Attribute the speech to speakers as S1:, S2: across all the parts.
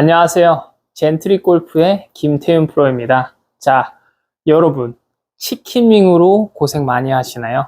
S1: 안녕하세요. 젠트리 골프의 김태윤 프로입니다. 자, 여러분, 치킨윙으로 고생 많이 하시나요?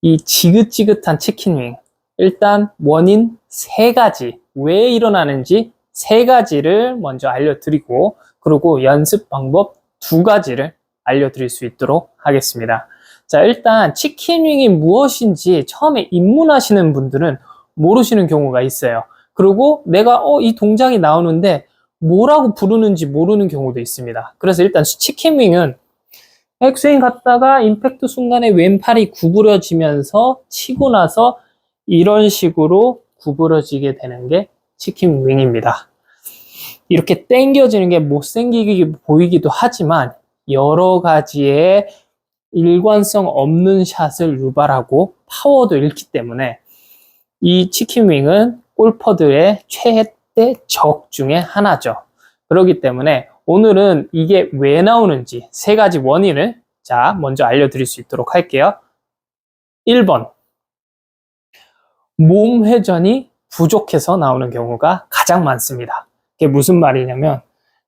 S1: 이 지긋지긋한 치킨윙. 일단 원인 세 가지. 왜 일어나는지 세 가지를 먼저 알려드리고, 그리고 연습 방법 두 가지를 알려드릴 수 있도록 하겠습니다. 자, 일단 치킨윙이 무엇인지 처음에 입문하시는 분들은 모르시는 경우가 있어요. 그리고 내가 어, 이 동작이 나오는데 뭐라고 부르는지 모르는 경우도 있습니다. 그래서 일단 치킨윙은 백스윙 갔다가 임팩트 순간에 왼팔이 구부러지면서 치고 나서 이런 식으로 구부러지게 되는 게 치킨윙입니다. 이렇게 당겨지는 게 못생기게 보이기도 하지만 여러 가지의 일관성 없는 샷을 유발하고 파워도 잃기 때문에 이 치킨윙은 골퍼들의 최대 적 중에 하나죠. 그렇기 때문에 오늘은 이게 왜 나오는지 세 가지 원인을 자, 먼저 알려드릴 수 있도록 할게요. 1번. 몸 회전이 부족해서 나오는 경우가 가장 많습니다. 그게 무슨 말이냐면,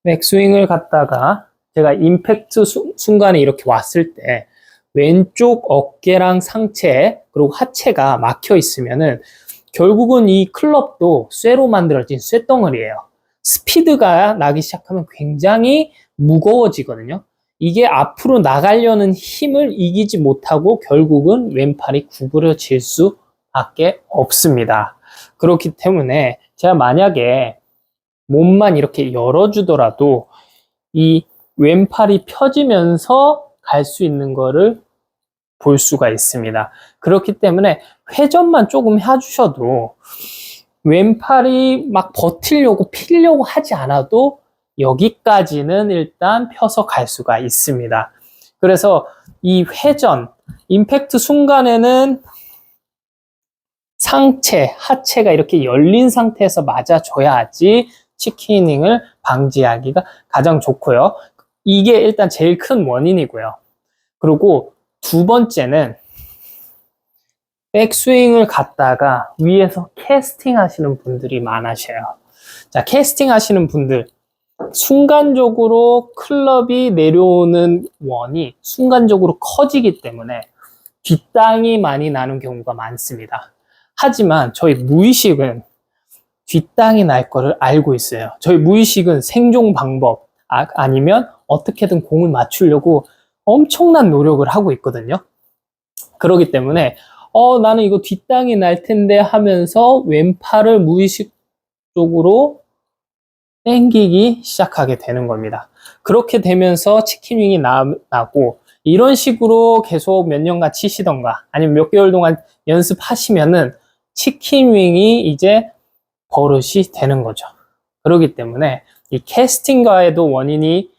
S1: 백스윙을 갔다가 제가 임팩트 수, 순간에 이렇게 왔을 때 왼쪽 어깨랑 상체 그리고 하체가 막혀 있으면은 결국은 이 클럽도 쇠로 만들어진 쇠덩어리예요. 스피드가 나기 시작하면 굉장히 무거워지거든요. 이게 앞으로 나가려는 힘을 이기지 못하고 결국은 왼팔이 구부러질 수밖에 없습니다. 그렇기 때문에 제가 만약에 몸만 이렇게 열어주더라도 이 왼팔이 펴지면서 갈 수 있는 거를 볼 수가 있습니다. 그렇기 때문에 회전만 조금 해주셔도 왼팔이 막 버틸려고 피려고 하지 않아도 여기까지는 일단 펴서 갈 수가 있습니다. 그래서 이 회전, 임팩트 순간에는 상체, 하체가 이렇게 열린 상태에서 맞아줘야지 치키닝을 방지하기가 가장 좋고요. 이게 일단 제일 큰 원인이고요. 그리고 두 번째는 백스윙을 갔다가 위에서 캐스팅 하시는 분들이 많으셔요. 자, 캐스팅 하시는 분들, 순간적으로 클럽이 내려오는 원이 순간적으로 커지기 때문에 뒷땅이 많이 나는 경우가 많습니다. 하지만 저희 무의식은 뒷땅이 날 거를 알고 있어요. 저희 무의식은 생존 방법, 아, 아니면 어떻게든 공을 맞추려고 엄청난 노력을 하고 있거든요. 그렇기 때문에 어 나는 이거 뒷땅이 날 텐데 하면서 왼팔을 무의식적으로 땡기기 시작하게 되는 겁니다. 그렇게 되면서 치킨윙이 나, 나고 이런 식으로 계속 몇 년간 치시던가 아니면 몇 개월 동안 연습하시면은 치킨윙이 이제 버릇이 되는 거죠. 그렇기 때문에 이 캐스팅과에도 원인이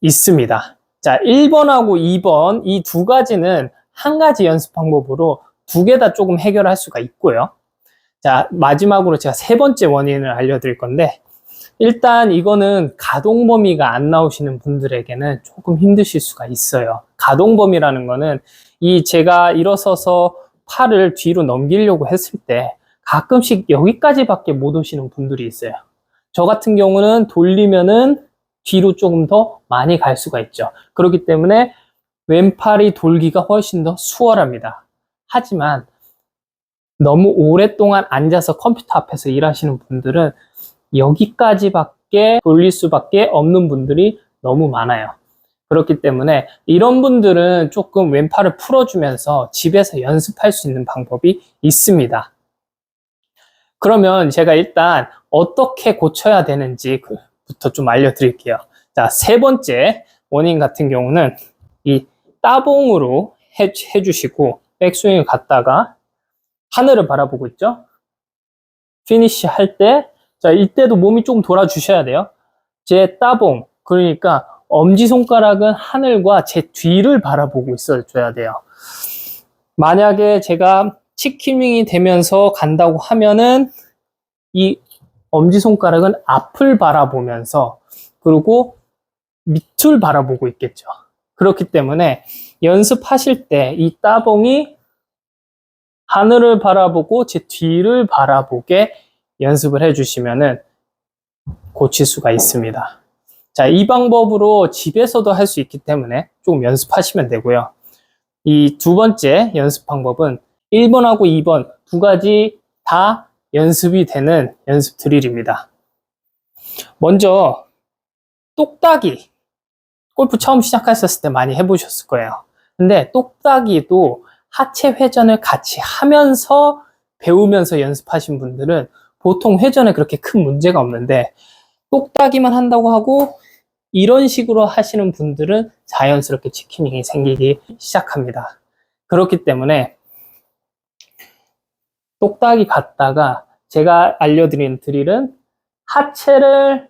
S1: 있습니다. 자, 1번하고 2번 이 두 가지는 한 가지 연습 방법으로 두 개 다 조금 해결할 수가 있고요. 자, 마지막으로 제가 세 번째 원인을 알려드릴 건데 일단 이거는 가동 범위가 안 나오시는 분들에게는 조금 힘드실 수가 있어요. 가동 범위라는 거는 이 제가 일어서서 팔을 뒤로 넘기려고 했을 때 가끔씩 여기까지밖에 못 오시는 분들이 있어요. 저 같은 경우는 돌리면은 뒤로 조금 더 많이 갈 수가 있죠. 그렇기 때문에 왼팔이 돌기가 훨씬 더 수월합니다. 하지만 너무 오랫동안 앉아서 컴퓨터 앞에서 일하시는 분들은 여기까지밖에 돌릴 수밖에 없는 분들이 너무 많아요. 그렇기 때문에 이런 분들은 조금 왼팔을 풀어주면서 집에서 연습할 수 있는 방법이 있습니다. 그러면 제가 일단 어떻게 고쳐야 되는지 부터 좀 알려드릴게요. 자, 세 번째 원인 같은 경우는 이 따봉으로 해, 해주시고 백스윙을 갔다가 하늘을 바라보고 있죠. 피니시 할 때, 자, 이때도 몸이 조금 돌아주셔야 돼요. 제 따봉, 그러니까 엄지손가락은 하늘과 제 뒤를 바라보고 있어줘야 돼요. 만약에 제가 치킨윙이 되면서 간다고 하면은 이 엄지손가락은 앞을 바라보면서 그리고 밑을 바라보고 있겠죠. 그렇기 때문에 연습하실 때 이 따봉이 하늘을 바라보고 제 뒤를 바라보게 연습을 해주시면은 고칠 수가 있습니다. 자, 이 방법으로 집에서도 할 수 있기 때문에 조금 연습하시면 되고요. 이 두 번째 연습 방법은 1번하고 2번 두 가지 다 연습이 되는 연습 드릴입니다. 먼저 똑딱이 골프 처음 시작하셨을 때 많이 해보셨을 거예요. 근데 똑딱이도 하체 회전을 같이 하면서 배우면서 연습하신 분들은 보통 회전에 그렇게 큰 문제가 없는데 똑딱이만 한다고 하고 이런 식으로 하시는 분들은 자연스럽게 치킨이 생기기 시작합니다. 그렇기 때문에 똑딱이 갔다가 제가 알려드리는 드릴은 하체를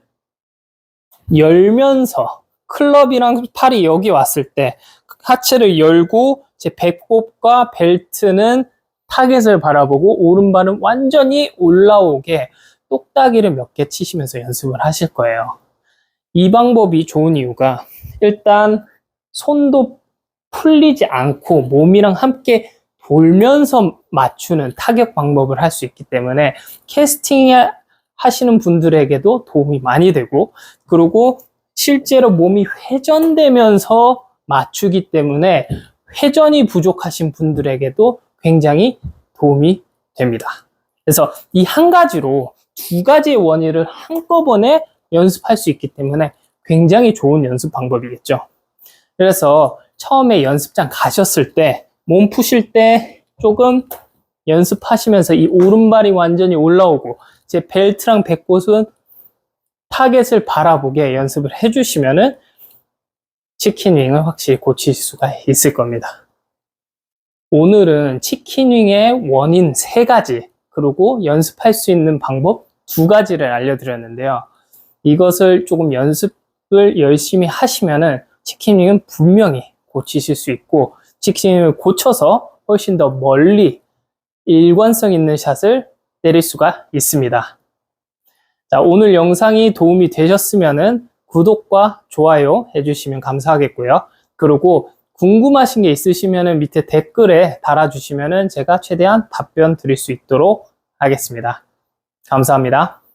S1: 열면서 클럽이랑 팔이 여기 왔을 때 하체를 열고 제 배꼽과 벨트는 타겟을 바라보고 오른발은 완전히 올라오게 똑딱이를 몇 개 치시면서 연습을 하실 거예요. 이 방법이 좋은 이유가 일단 손도 풀리지 않고 몸이랑 함께 돌면서 맞추는 타격 방법을 할 수 있기 때문에 캐스팅 하시는 분들에게도 도움이 많이 되고 그리고 실제로 몸이 회전되면서 맞추기 때문에 회전이 부족하신 분들에게도 굉장히 도움이 됩니다. 그래서 이 한 가지로 두 가지의 원인을 한꺼번에 연습할 수 있기 때문에 굉장히 좋은 연습 방법이겠죠. 그래서 처음에 연습장 가셨을 때, 몸 푸실 때 조금 연습하시면서 이 오른발이 완전히 올라오고 제 벨트랑 배꼽은 타겟을 바라보게 연습을 해주시면은 치킨윙을 확실히 고칠 수가 있을 겁니다. 오늘은 치킨윙의 원인 세 가지, 그리고 연습할 수 있는 방법 두 가지를 알려드렸는데요. 이것을 조금 연습을 열심히 하시면은 치킨윙은 분명히 고치실 수 있고, 치킨윙을 고쳐서 훨씬 더 멀리 일관성 있는 샷을 때릴 수가 있습니다. 자, 오늘 영상이 도움이 되셨으면은 구독과 좋아요 해주시면 감사하겠고요. 그리고 궁금하신 게 있으시면은 밑에 댓글에 달아주시면은 제가 최대한 답변 드릴 수 있도록 하겠습니다. 감사합니다.